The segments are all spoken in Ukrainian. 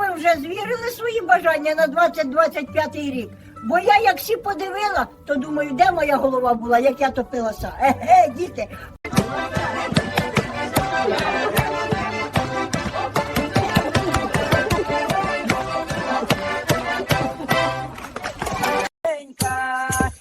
ви вже звірили свої бажання на 2025 рік? Бо я як всі подивила, то думаю, де моя голова була, як я топилася. Еге, діти.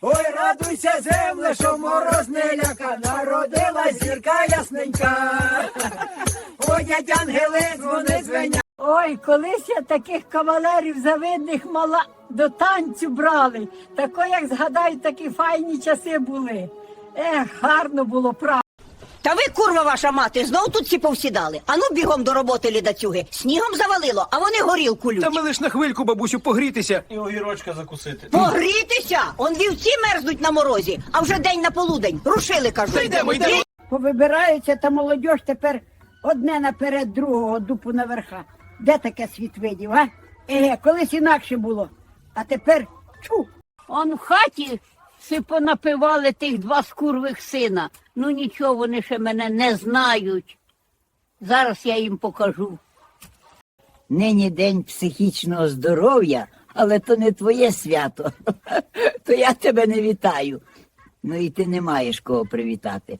Ой, радуйся, земле, що мороз не ляка, народила зірка ясненька. Ой, дядь ангели, дзвони звеня. Ой, колись я таких кавалерів завидних мала до танцю брали. Тако, як згадаю, такі файні часи були. Ех, гарно було, правда. Та ви, курва ваша мати, знов тут всі повсідали. Ану бігом до роботи лідацюги. Снігом завалило, а вони горілку лють. Та ми лиш на хвильку, бабусю, погрітися. І огірочка закусити. Погрітися! Он вівці мерзнуть на морозі, а вже день на полудень. Рушили, кажу. Та йдемо, йдемо. Повибираються, та молодь тепер одне наперед другого дупу наверха. Де таке світ видів, а? Еге, колись інакше було. А тепер чу. Он в хаті си понапивали тих два скурвих сина. Ну нічого, вони ще мене не знають. Зараз я їм покажу. Нині день психічного здоров'я, але то не твоє свято. То я тебе не вітаю. Ну і ти не маєш кого привітати.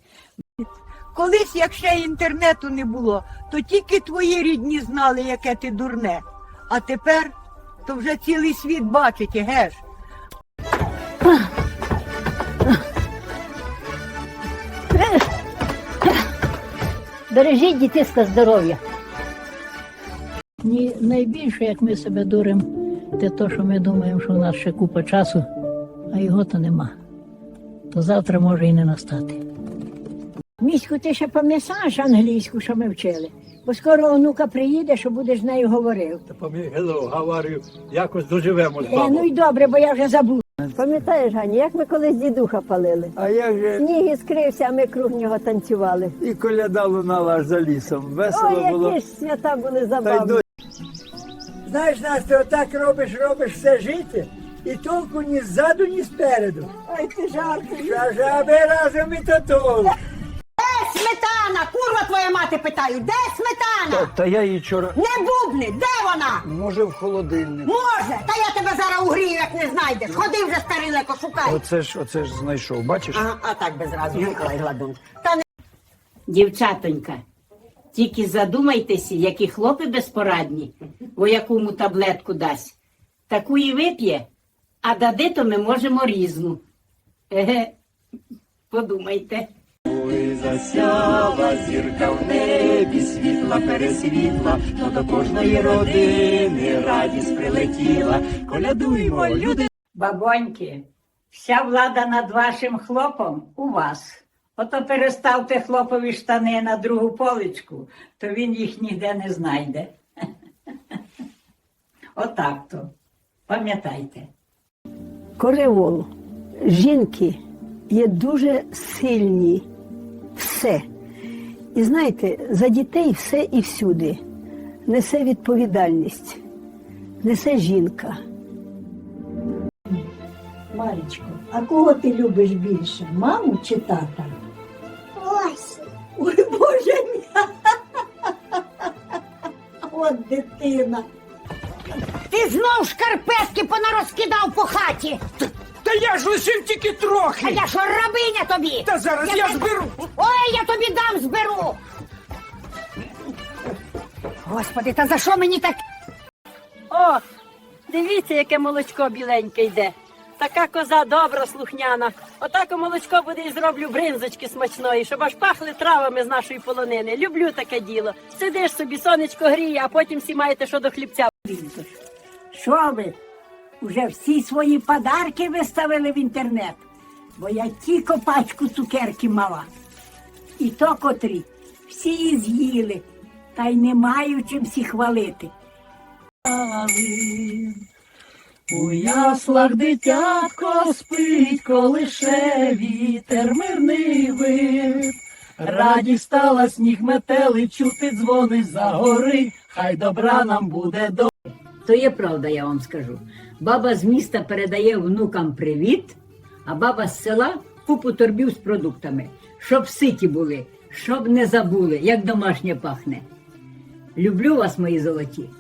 Колись, як ще інтернету не було, то тільки твої рідні знали, яке ти дурне. А тепер то вже цілий світ бачить, геш. Бережіть дітиська здоров'я. Ні, найбільше, як ми себе дуримо, це то, що ми думаємо, що у нас ще купа часу, а його то нема. То завтра може і не настати. Міську, ти ще пам'ятаєш англійську, що ми вчили? Бо скоро онука приїде, що будеш з нею говорив. Hello, how are you? Якось доживемо з Е, ну й добре, бо я вже забув. Пам'ятаєш, Гані, як ми колись дідуха палили? А як же Сніг іскрився, а ми круг нього танцювали. і коляда лунала аж за лісом. Весело Ой, було. які ж свята були Та й забавні. досі. Знаєш, Настя, отак робиш, робиш все життя, і толку ні ззаду, ні спереду. Ой, ти жарко. Жаби разом і. Де сметана? Курва твоя мати питаю, де сметана? Та я її вчора, Не бубни, де вона? може, в холодильник. Може, та я тебе зараз угрію, як не знайдеш. Ходи вже старилеко, шукай. Оце ж, оце ж знайшов, бачиш? А, а так би зразу виклай гладун. Та не Дівчатонька, тільки задумайтеся, які хлопи безпорадні, о якому таблетку дасть. Таку і вип'є, а дади то ми можемо різну. Еге, подумайте. Ой, засяла зірка в небі, світла пересвітла, то до кожної родини радість прилетіла. Колядуймо, люди. Бабоньки, вся влада над вашим хлопом у вас. Ото переставте хлопові штани на другу поличку, то він їх ніде не знайде. Отак то. Пам'ятайте. Коревол, жінки є дуже сильні. Все. І знаєте, за дітей все і всюди. Несе відповідальність, несе жінка. Марічко, а кого ти любиш більше? Маму чи тата? Ось. Ой, Боже мій. От дитина. Ти знов шкарпетки понарозкидав по хаті. Та я ж лишив тільки трохи. А я що рабиня тобі? Та зараз я зберу. Тобі дам зберу. Господи, та за що мені так? О, дивіться, яке молочко біленьке йде. Така коза добра, слухняна. Отаке молочко буде і зроблю бринзочки смачної, щоб аж пахли травами з нашої полонини. Люблю таке діло. Сидиш собі, сонечко гріє, а потім всі маєте що до хлібця. Що ви? Уже всі свої подарки виставили в інтернет, бо я тільки пачку цукерки мала. І то котрі всі її з'їли, та й не маю чим всі хвалити. У яслах дитятко спить, колише вітер мирний вив. Радість стала сніг метели, чути дзвони за гори, хай добра нам буде до. То є правда, я вам скажу. Баба з міста передає внукам привіт, а баба з села купу торбів з продуктами, щоб ситі були, щоб не забули, як домашнє пахне. Люблю вас, мої золоті.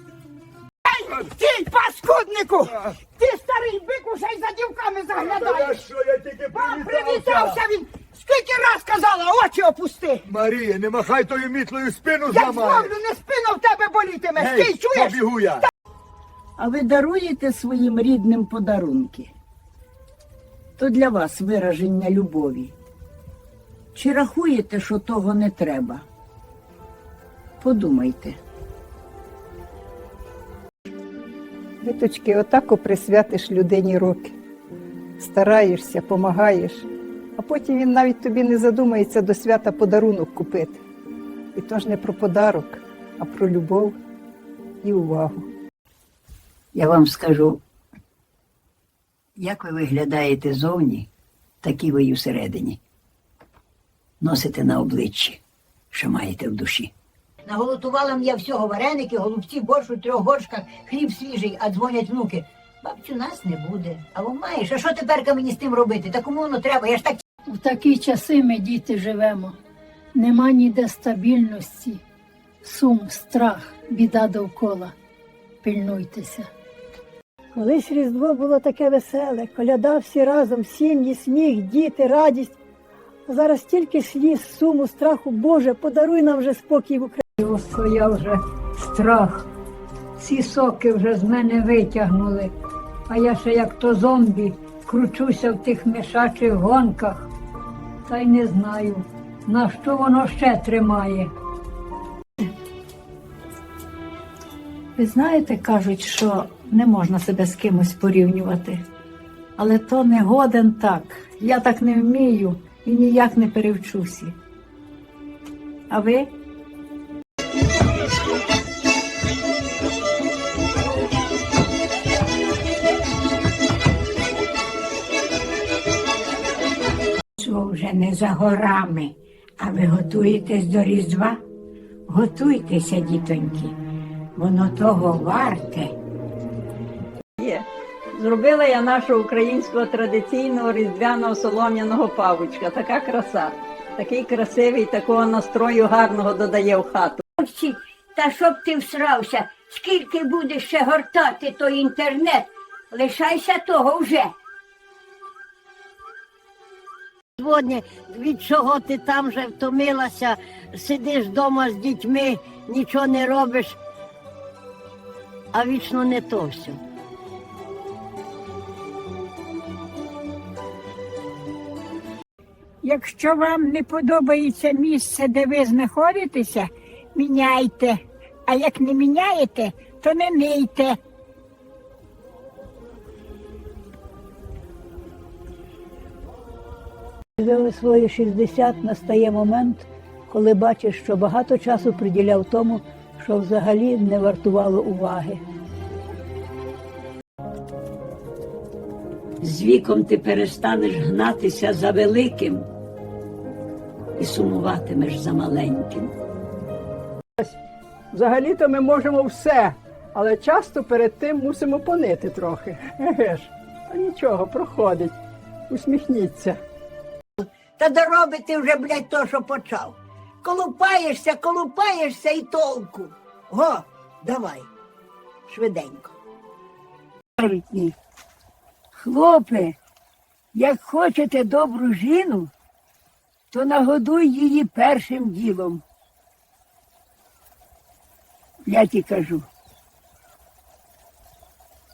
Ти, паскуднику! Ти старий бик уже й за дівками заглядаєш! що я тільки А, привітався? він! Скільки раз казала, очі опусти! Марія, не махай тою мітлою спину Як зламає. зловлю, не спина в тебе болітиме! Гей, Стій, чуєш? побігу я. А ви даруєте своїм рідним подарунки? То для вас вираження любові. Чи рахуєте, що того не треба? Подумайте. Віточки, отако присвятиш людині роки. Стараєшся, помагаєш, а потім він навіть тобі не задумається до свята подарунок купити. І то ж не про подарок, а про любов і увагу. Я вам скажу, як ви виглядаєте зовні, такі ви й усередині. Носите на обличчі, що маєте в душі. Наголотувала мені всього вареники, голубці, борщ у трьох горшках, хліб свіжий, а дзвонять внуки. Бабцю, нас не буде. А ви маєш, а що тепер мені з тим робити? Та кому воно треба? Я ж так В такі часи ми діти живемо. Нема ніде стабільності, сум, страх, біда довкола. Пильнуйтеся. Колись Різдво було таке веселе, коляда всі разом, сім'ї, сміх, діти, радість. Зараз тільки сліз, суму, страху, Боже, подаруй нам вже спокій в Україні. Я вже страх. Ці соки вже з мене витягнули. А я ще як то зомбі кручуся в тих мішачих гонках. Та й не знаю, на що воно ще тримає. Ви знаєте, кажуть, що не можна себе з кимось порівнювати. Але то не годен так. Я так не вмію і ніяк не перевчуся. А ви? Вже не за горами, а ви готуєтесь до Різдва? Готуйтеся, дітоньки, воно того варте. Зробила я нашого українського традиційного різдвяного солом'яного павучка. Така краса. Такий красивий, такого настрою гарного додає в хату. Та щоб ти всрався, скільки будеш ще гортати той інтернет, лишайся того вже. Сьогодні, від чого ти там вже втомилася, сидиш вдома з дітьми, нічого не робиш, а вічно не то все. Якщо вам не подобається місце, де ви знаходитеся, міняйте. А як не міняєте, то не мийте. Живе свої 60, настає момент, коли бачиш, що багато часу приділяв тому, що взагалі не вартувало уваги. З віком ти перестанеш гнатися за великим і сумуватимеш за маленьким. Взагалі-то ми можемо все, але часто перед тим мусимо понити трохи. Еге ж, а нічого, проходить. Усміхніться. Та дороби ти вже, блядь, то, що почав. Колупаєшся, колупаєшся і толку. Го, давай, швиденько. Хлопе, як хочете добру жіну, то нагодуй її першим ділом. Я ті кажу.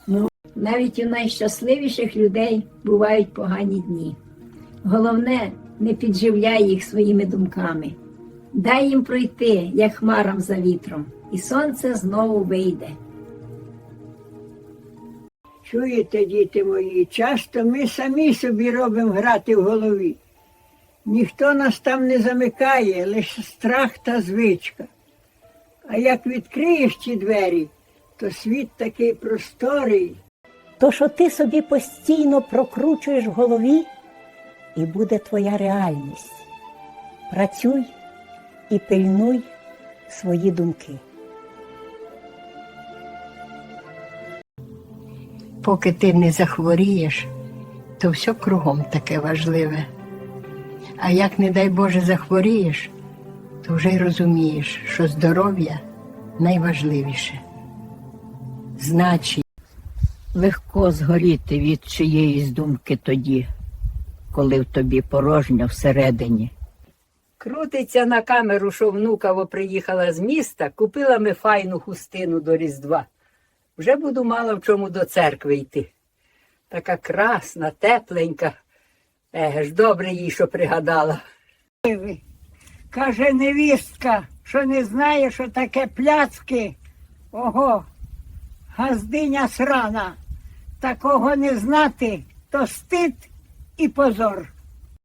Ну, навіть у найщасливіших людей бувають погані дні. Головне, не підживляй їх своїми думками. Дай їм пройти, як хмарам за вітром, і сонце знову вийде. Чуєте, діти мої, часто ми самі собі робимо грати в голові. Ніхто нас там не замикає, лише страх та звичка. А як відкриєш ці двері, то світ такий просторий. То, що ти собі постійно прокручуєш в голові, і буде твоя реальність. Працюй і пильнуй свої думки. Поки ти не захворієш, то все кругом таке важливе. А як, не дай Боже, захворієш, то вже й розумієш, що здоров'я найважливіше. Значить, легко згоріти від чиєїсь думки тоді, коли в тобі порожньо всередині. Крутиться на камеру, що внукаво приїхала з міста, купила ми файну хустину до Різдва. Вже буду мала в чому до церкви йти. Така красна, тепленька. Еге ж, добре їй, що пригадала. Каже невістка, що не знає, що таке пляцки. Ого, газдиня срана. Такого не знати, то стид і позор.